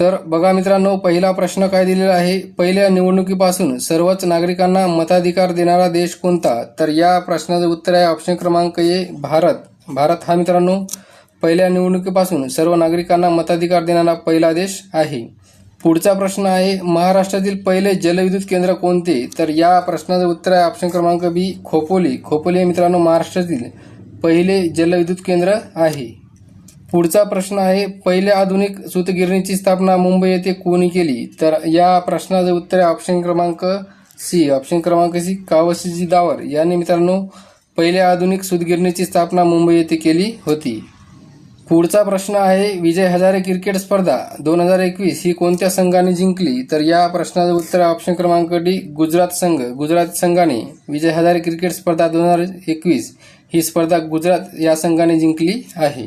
तर बघा मित्रांनो पहिला प्रश्न काय दिलेला आहे? पहिल्या निवडणुकीपासून सर्वच नागरिकांना मताधिकार देणारा देश कोणता? तर या प्रश्नाचं उत्तर आहे ऑप्शन क्रमांक ए भारत. भारत हा मित्रांनो पहिल्या निवडणुकीपासून सर्व नागरिकांना मताधिकार देणारा पहिला देश आहे. पुढचा प्रश्न आहे महाराष्ट्रातील पहिले जलविद्युत केंद्र कोणते? तर या प्रश्नाचं उत्तर आहे ऑप्शन क्रमांक बी खोपोली. खोपोली हे मित्रांनो महाराष्ट्रातील पहिले जलविद्युत केंद्र आहे. पुढचा प्रश्न आहे पहिल्या आधुनिक सूतगिरणीची स्थापना मुंबई येथे कोणी केली? तर या प्रश्नाचं उत्तर आहे ऑप्शन क्रमांक सी ऑप्शन क्रमांक सी कावशीजी दावर. यांनी मित्रांनो पहिल्या आधुनिक सूतगिरणीची स्थापना मुंबई येथे केली होती. पुढचा प्रश्न आहे विजय हजारे क्रिकेट स्पर्धा दोन हजार एकवीस ही कोणत्या संघाने जिंकली? तर या प्रश्नाचं उत्तर आहे ऑप्शन क्रमांक डी गुजरात संघ. गुजरात संघाने विजय हजारे क्रिकेट स्पर्धा दोन हजार एकवीस ही स्पर्धा गुजरात या संघाने जिंकली आहे.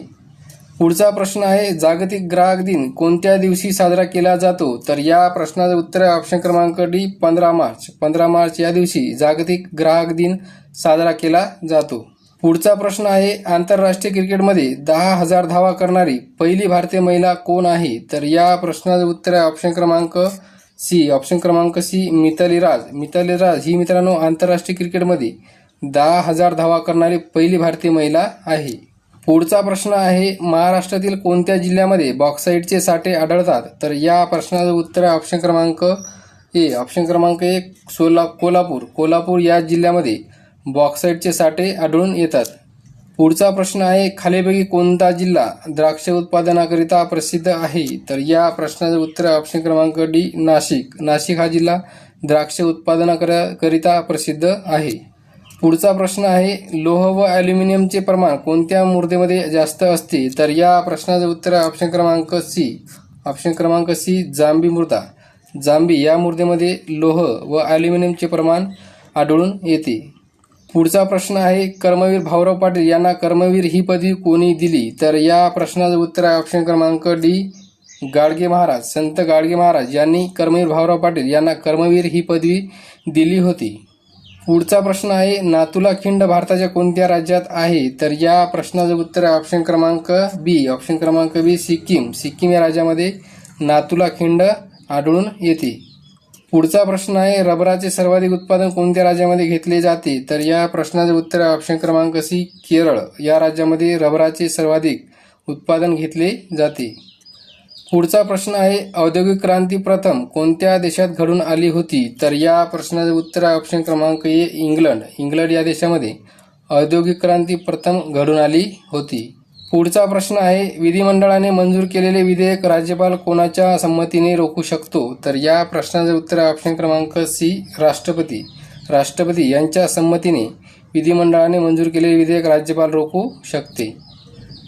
पुढचा प्रश्न आहे जागतिक ग्राहक दिन कोणत्या दिवशी साजरा केला जातो? तर या प्रश्नाचं उत्तर आहे ऑप्शन क्रमांक डी पंधरा मार्च. पंधरा मार्च या दिवशी जागतिक ग्राहक दिन साजरा केला जातो. पुढचा प्रश्न आहे आंतरराष्ट्रीय क्रिकेटमध्ये दहा हजार धावा करणारी पहिली भारतीय महिला कोण आहे? तर या प्रश्नाचं उत्तर आहे ऑप्शन क्रमांक सी. ऑप्शन क्रमांक सी मिताली राज. मिताली राज ही मित्रांनो आंतरराष्ट्रीय क्रिकेटमध्ये दहा हजार धावा करणारी पहिली भारतीय महिला आहे. पुढचा प्रश्न आहे महाराष्ट्रातील कोणत्या जिल्ह्यामध्ये बॉक्साईटचे साठे आढळतात? तर या प्रश्नाचं उत्तर आहे ऑप्शन क्रमांक ए. ऑप्शन क्रमांक एक सोला कोल्हापूर. कोल्हापूर या जिल्ह्यामध्ये बॉक्साईटचे साठे आढळून येतात. पुढचा प्रश्न आहे खालीपैकी कोणता जिल्हा द्राक्ष उत्पादनाकरिता प्रसिद्ध आहे? तर या प्रश्नाचं उत्तर आहे ऑप्शन क्रमांक डी नाशिक. नाशिक हा जिल्हा द्राक्ष उत्पादनाकरिता प्रसिद्ध आहे. पुढचा प्रश्न आहे लोह व अॅल्युमिनियमचे प्रमाण कोणत्या मूर्तीमध्ये जास्त असते? तर या प्रश्नाचं उत्तर आहे ऑप्शन क्रमांक सी ऑप्शन क्रमांक सी जांबी मृदा जांबी या मूर्तीमध्ये लोह व अॅल्युमिनियमचे प्रमाण आढळून येते. पुढचा प्रश्न आहे कर्मवीर भाऊराव पाटील यांना कर्मवीर ही पदवी कोणी दिली? तर या प्रश्नाचं उत्तर आहे ऑप्शन क्रमांक डी गाडगे महाराज. संत गाडगे महाराज यांनी कर्मवीर भाऊराव पाटील यांना कर्मवीर ही पदवी दिली होती. पुढचा प्रश्न आहे नातुला खिंड भारताच्या कोणत्या राज्यात आहे? तर या प्रश्नाचं उत्तर आहे ऑप्शन क्रमांक बी ऑप्शन क्रमांक बी सिक्कीम. सिक्कीम या राज्यामध्ये नातुला खिंड आढळून येते. पुढचा प्रश्न आहे रबराचे सर्वाधिक उत्पादन कोणत्या राज्यामध्ये घेतले जाते? तर या प्रश्नाचे उत्तर आहे ऑप्शन क्रमांक सी केरळ. या राज्यामध्ये रबराचे सर्वाधिक उत्पादन घेतले जाते. पुढचा प्रश्न आहे औद्योगिक क्रांती प्रथम कोणत्या देशात घडून आली होती? तर या प्रश्नाचे उत्तर आहे ऑप्शन क्रमांक ए इंग्लंड. इंग्लंड या देशामध्ये औद्योगिक क्रांती प्रथम घडून आली होती. पुढचा प्रश्न आहे विधिमंडळाने मंजूर केलेले विधेयक राज्यपाल कोणाच्या संमतीने रोखू शकतो? तर या प्रश्नाचे उत्तर आहे ऑप्शन क्रमांक सी राष्ट्रपती. राष्ट्रपती यांच्या संमतीने विधिमंडळाने मंजूर केलेले विधेयक राज्यपाल रोखू शकते.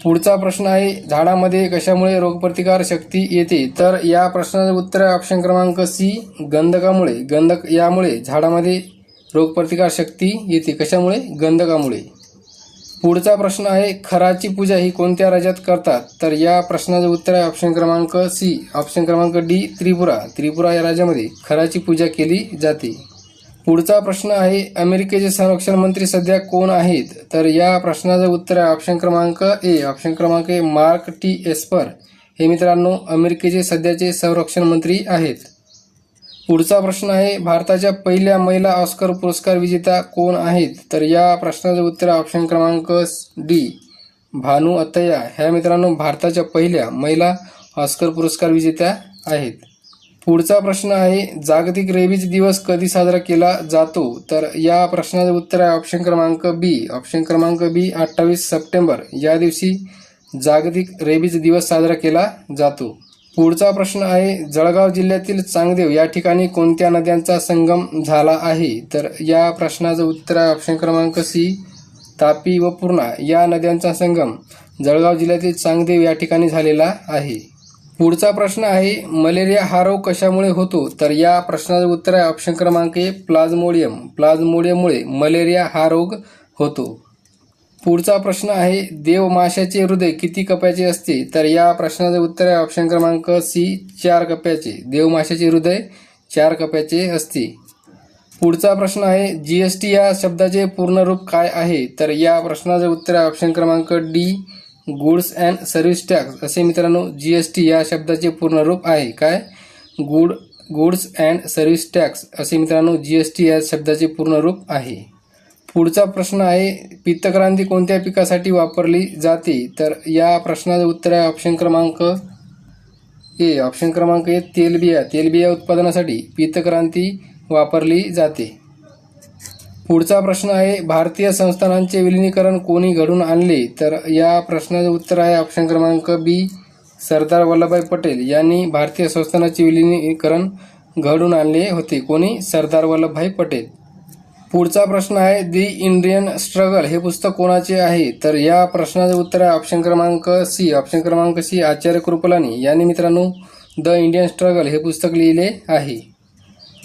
पुढचा प्रश्न आहे झाडामध्ये कशामुळे रोगप्रतिकार शक्ती येते? तर या प्रश्नाचं उत्तर आहे ऑप्शन क्रमांक सी गंधकामुळे. गंधक यामुळे झाडामध्ये रोगप्रतिकार शक्ती येते. कशामुळे? गंधकामुळे. पुढचा प्रश्न आहे खराची पूजा ही कोणत्या राज्यात करतात? तर या प्रश्नाचं उत्तर आहे ऑप्शन क्रमांक सी ऑप्शन क्रमांक डी त्रिपुरा. त्रिपुरा या राज्यामध्ये खराची पूजा केली जाते. पुढचा प्रश्न आहे अमेरिकेचे संरक्षण मंत्री सध्या कोण आहेत? तर या प्रश्नाचं उत्तर आहे ऑप्शन क्रमांक ए. ऑप्शन क्रमांक ए मार्क टी. एस्पर. हे मित्रांनो अमेरिकेचे सध्याचे संरक्षण मंत्री आहेत. पुढचा प्रश्न आहे भारताच्या पहिल्या महिला ऑस्कर पुरस्कार विजेता कोण आहेत? तर या प्रश्नाचं उत्तर ऑप्शन क्रमांक डी. भानू अत्तया ह्या मित्रांनो भारताच्या पहिल्या महिला ऑस्कर पुरस्कार विजेत्या आहेत. पुढचा प्रश्न आहे जागतिक रेबीज दिवस कधी साजरा केला जातो? तर या प्रश्नाचं उत्तर आहे ऑप्शन क्रमांक बी ऑप्शन क्रमांक बी अठ्ठावीस सप्टेंबर. या दिवशी जागतिक रेबीज दिवस साजरा केला जातो. पुढचा प्रश्न आहे जळगाव जिल्ह्यातील चांगदेव या ठिकाणी कोणत्या नद्यांचा संगम झाला आहे? तर या प्रश्नाचं उत्तर आहे ऑप्शन क्रमांक सी तापी व पूर्णा या नद्यांचा संगम जळगाव जिल्ह्यातील चांगदेव या ठिकाणी झालेला आहे. पुढचा प्रश्न आहे मलेरिया हा रोग कशामुळे होतो? तर या प्रश्नाचं उत्तर आहे ऑप्शन क्रमांक ए प्लाझ्मोडियम. प्लाझ्मोडियममुळे मलेरिया हा रोग होतो. पुढचा प्रश्न आहे देवमाशाचे हृदय किती कप्याचे असते? तर या प्रश्नाचं उत्तर आहे ऑप्शन क्रमांक सी चार कप्याचे देवमाशाचे हृदय चार कप्याचे असते. पुढचा प्रश्न आहे जीएसटी या शब्दाचे पूर्ण रूप काय आहे? तर या प्रश्नाचं उत्तर आहे ऑप्शन क्रमांक D goods and service tax असे मित्रांनो जी एस टी या शब्दाचे पूर्ण रूप आहे. काय? Good goods and service tax असे मित्रांनो जी एस टी या शब्दाचे पूर्ण रूप आहे. पुढचा प्रश्न आहे पित्तक्रांती कोणत्या पिकासाठी वापरली जाते? तर या प्रश्नाचं उत्तर आहे ऑप्शन क्रमांक ए. ऑप्शन क्रमांक ए तेलबिया. तेलबिया उत्पादनासाठी पित्तक्रांती वापरली जाते. पुढचा प्रश्न आहे भारतीय संस्थानांचे विलिनीकरण कोणी घडून आणले? तर या प्रश्नाचं उत्तर आहे ऑप्शन क्रमांक बी सरदार वल्लभभाई पटेल यांनी भारतीय संस्थानाचे विलिनीकरण घडून आणले होते. कोणी? सरदार वल्लभभाई पटेल. पुढचा प्रश्न आहे दी इंडियन स्ट्रगल हे पुस्तक कोणाचे आहे? तर या प्रश्नाचं उत्तर आहे ऑप्शन क्रमांक सी ऑप्शन क्रमांक सी आचार्य कृपलानी यांनी मित्रांनो द इंडियन स्ट्रगल हे पुस्तक लिहिले आहे.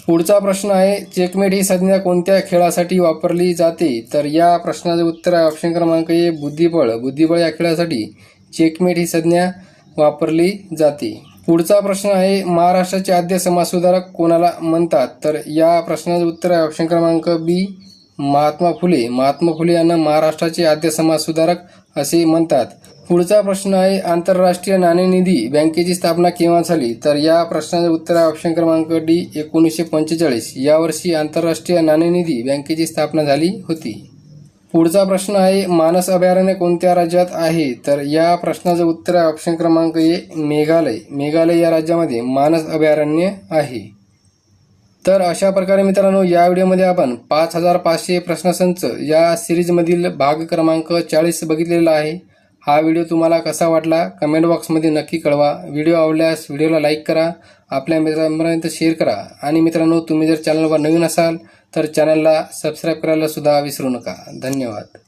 पुढचा प्रश्न आहे चेकमेट ही संज्ञा कोणत्या खेळासाठी वापरली जाते? तर या प्रश्नाचे उत्तर आहे ऑप्शन क्रमांक ए बुद्धिबळ. बुद्धिबळ या खेळासाठी चेकमेट ही संज्ञा वापरली जाते. पुढचा प्रश्न आहे महाराष्ट्राचे आद्य समाजसुधारक कोणाला म्हणतात? तर या प्रश्नाचं उत्तर आहे ऑप्शन क्रमांक बी महात्मा फुले. महात्मा फुले यांना महाराष्ट्राचे आद्य समाजसुधारक असे म्हणतात. पुढचा प्रश्न आहे आंतरराष्ट्रीय नाणेनिधी बँकेची स्थापना केव्हा झाली? तर या प्रश्नाचं उत्तर आहे ऑप्शन क्रमांक डी एकोणीसशे पंचेचाळीस. यावर्षी आंतरराष्ट्रीय नाणेनिधी बँकेची स्थापना झाली होती. पुढचा प्रश्न आहे मानस अभयारण्य कोणत्या राज्यात आहे? तर या प्रश्नाचं उत्तर आहे ऑप्शन क्रमांक ए मेघालय. मेघालय या राज्यामध्ये मानस अभयारण्य आहे. तर अशा प्रकारे मित्रांनो या व्हिडिओमध्ये आपण पाच हजार पाचशे प्रश्नसंच या सिरीजमधील भाग क्रमांक चाळीस बघितलेला आहे. हा व्हिडिओ तुम्हाला कसा वाटला कमेंट बॉक्समध्ये नक्की कळवा. व्हिडिओ आवडल्यास व्हिडिओला लाईक करा आपल्या मित्रांपर्यंत शेअर करा. आणि मित्रांनो तुम्ही जर चॅनलवर नवीन असाल तर चॅनलला सबस्क्राईब करायला सुद्धा विसरू नका. धन्यवाद.